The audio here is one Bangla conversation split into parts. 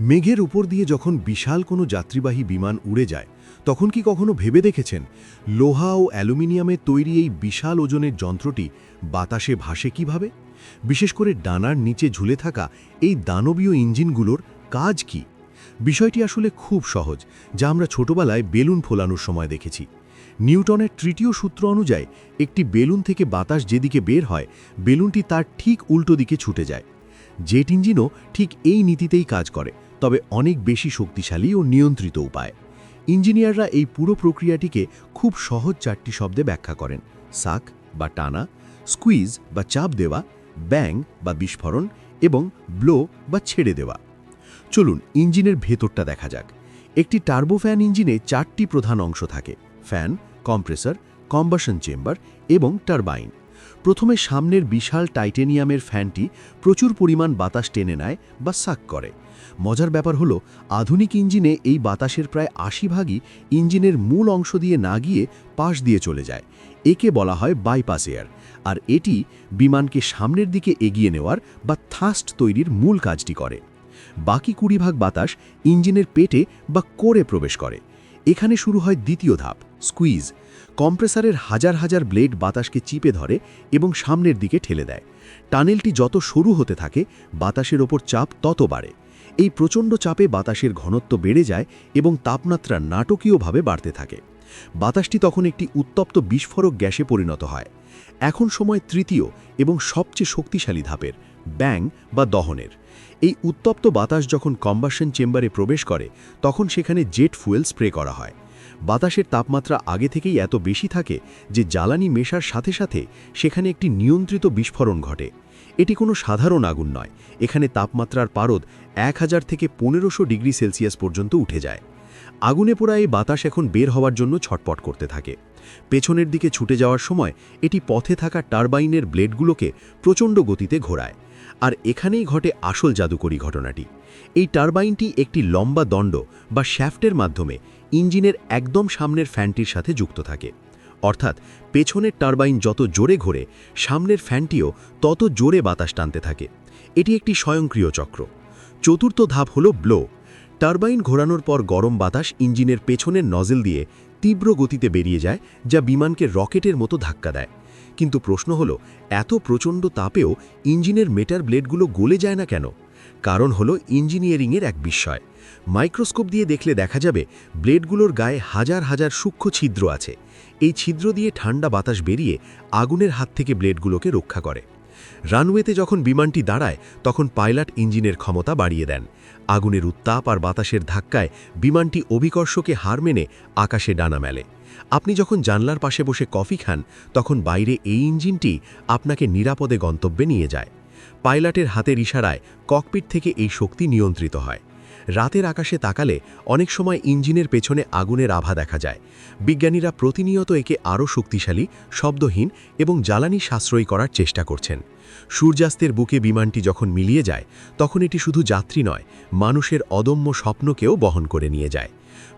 মেঘের উপর দিয়ে যখন বিশাল কোনো যাত্রীবাহী বিমান উড়ে যায়, তখন কি কখনো ভেবে দেখেছেন? লোহা ও অ্যালুমিনিয়ামে তৈরি এই বিশাল ওজনের যন্ত্রটি বাতাসে ভাসে কীভাবে? বিশেষ করে ডানার নিচে ঝুলে থাকা এই দানবীয় ইঞ্জিনগুলোর কাজ কি? বিষয়টি আসলে খুব সহজ, যা আমরা ছোটবেলায় বেলুন ফোলানোর সময় দেখেছি। নিউটনের তৃতীয় সূত্র অনুযায়ী, একটি বেলুন থেকে বাতাস যেদিকে বের হয়, বেলুনটি তার ঠিক উল্টো দিকে ছুটে যায়। জেট ইঞ্জিনও ঠিক এই নীতিতেই কাজ করে। তবে অনেক বেশি শক্তিশালী ও নিয়ন্ত্রিত উপায়। ইঞ্জিনিয়াররা এই পুরো প্রক্রিয়াটিকে খুব সহজ চারটি শব্দে ব্যাখ্যা করেন। সাক বা টানা, স্কুইজ বা চাপ দেওয়া, ব্যাং বা বিস্ফোরণ এবং ব্লো বা ছেড়ে দেওয়া। চলুন ইঞ্জিনের ভেতরটা দেখা যাক। একটি টার্বোফ্যান ইঞ্জিনে চারটি প্রধান অংশ থাকে, ফ্যান, কম্প্রেসর, কম্বাসন চেম্বার এবং টারবাইন। প্রথমে সামনের বিশাল টাইটেনিয়ামের ফ্যানটি প্রচুর পরিমাণ বাতাস টেনে নেয় বা সাক করে। মজার ব্যাপার হলো, আধুনিক ইঞ্জিনে এই বাতাসের প্রায় আশি ভাগই ইঞ্জিনের মূল অংশ দিয়ে না গিয়ে পাশ দিয়ে চলে যায়। একে বলা হয় বাইপাস এয়ার। আর এটি বিমানকে সামনের দিকে এগিয়ে নেওয়ার বা থাস্ট তৈরির মূল কাজটি করে। বাকি কুড়ি ভাগ বাতাস ইঞ্জিনের পেটে বা কোরে প্রবেশ করে। এখানে শুরু হয় দ্বিতীয় ধাপ। স্কুইজ, কম্প্রেসারের হাজার হাজার ব্লেড বাতাসকে চিপে ধরে এবং সামনের দিকে ঠেলে দেয়। টানেলটি যত সরু হতে থাকে, বাতাসের ওপর চাপ তত বাড়ে। এই প্রচণ্ড চাপে বাতাসের ঘনত্ব বেড়ে যায় এবং তাপমাত্রা নাটকীয়ভাবে বাড়তে থাকে। বাতাসটি তখন একটি উত্তপ্ত বিস্ফোরক গ্যাসে পরিণত হয়। এখন সময় তৃতীয় এবং সবচেয়ে শক্তিশালী ধাপের, ব্যাং বা দহনের। এই উত্তপ্ত বাতাস যখন কম্বাসন চেম্বারে প্রবেশ করে, তখন সেখানে জেট ফুয়েল স্প্রে করা হয়। বাতাসের তাপমাত্রা আগে থেকেই এত বেশি থাকে যে জ্বালানি মেশার সাথে সাথে সেখানে একটি নিয়ন্ত্রিত বিস্ফোরণ ঘটে। এটি কোনো সাধারণ আগুন নয়। এখানে তাপমাত্রার পারদ এক হাজার থেকে পনেরোশো ডিগ্রি সেলসিয়াস পর্যন্ত উঠে যায়। আগুনে পোড়া এই বাতাস এখন বের হওয়ার জন্য ছটপট করতে থাকে। পেছনের দিকে ছুটে যাওয়ার সময় এটি পথে থাকা টারবাইনের ব্লেডগুলোকে প্রচণ্ড গতিতে ঘোরায়। আর এখানেই ঘটে আসল জাদুকরী ঘটনাটি। এই টারবাইনটি একটি লম্বা দণ্ড বা শ্যাফটের মাধ্যমে ইঞ্জিনের একদম সামনের ফ্যানটির সাথে যুক্ত থাকে। অর্থাৎ পেছনের টারবাইন যত জোরে ঘোরে, সামনের ফ্যানটিও তত জোরে বাতাস টানতে থাকে। এটি একটি স্বয়ংক্রিয় চক্র। চতুর্থ ধাপ হল ব্লো। টারবাইন ঘোরানোর পর গরম বাতাস ইঞ্জিনের পেছনের নজেল দিয়ে তীব্র গতিতে বেরিয়ে যায়, যা বিমানকে রকেটের মতো ধাক্কা দেয়। কিন্তু প্রশ্ন হলো, এত প্রচণ্ড তাপেও ইঞ্জিনের মেটার ব্লেডগুলো গলে যায় না কেন? কারণ হলো ইঞ্জিনিয়ারিংয়ের এক বিস্ময়। মাইক্রোস্কোপ দিয়ে দেখলে দেখা যাবে, ব্লেডগুলোর গায়ে হাজার হাজার সূক্ষ্ম ছিদ্র আছে। এই ছিদ্র দিয়ে ঠান্ডা বাতাস বেরিয়ে আগুনের হাত থেকে ব্লেডগুলোকে রক্ষা করে। রানওয়েতে যখন বিমানটি দাঁড়ায়, তখন পাইলট ইঞ্জিনের ক্ষমতা বাড়িয়ে দেন। আগুনের উত্তাপ আর বাতাসের ধাক্কায় বিমানটি অভিকর্ষকে হার মেনে আকাশে ডানা মেলে। আপনি যখন জানলার পাশে বসে কফি খান, তখন বাইরে এই ইঞ্জিনটি আপনাকে নিরাপদে গন্তব্যে নিয়ে যায়। পাইলটের হাতের ইশারায় ককপিট থেকে এই শক্তি নিয়ন্ত্রিত হয়। রাতের আকাশে তাকালে অনেক সময় ইঞ্জিনের পেছনে আগুনের আভা দেখা যায়। বিজ্ঞানীরা প্রতিনিয়ত একে আরও শক্তিশালী, শব্দহীন এবং জ্বালানি সাশ্রয়ী করার চেষ্টা করছেন। সূর্যাস্তের বুকে বিমানটি যখন মিলিয়ে যায়, তখন এটি শুধু যাত্রী নয়, মানুষের অদম্য স্বপ্নকেও বহন করে নিয়ে যায়।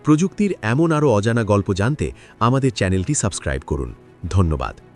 প্রযুক্তির এমন আরও অজানা গল্প জানতে আমাদের চ্যানেলটি সাবস্ক্রাইব করুন। ধন্যবাদ।